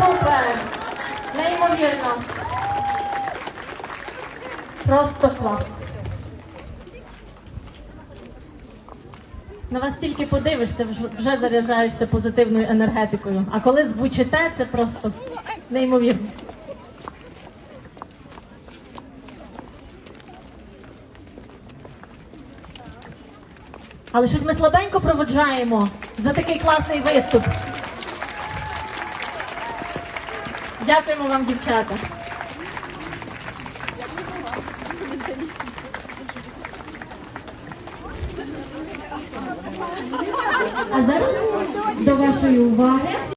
Супер! Неймовірно. Просто клас. На вас тільки подивишся, вже заряджаєшся позитивною енергетикою. А коли звучите, це просто неймовірно. Але щось ми слабенько проводжаємо за такий класний виступ. Дякуємо вам, дівчата. А зараз до вашої уваги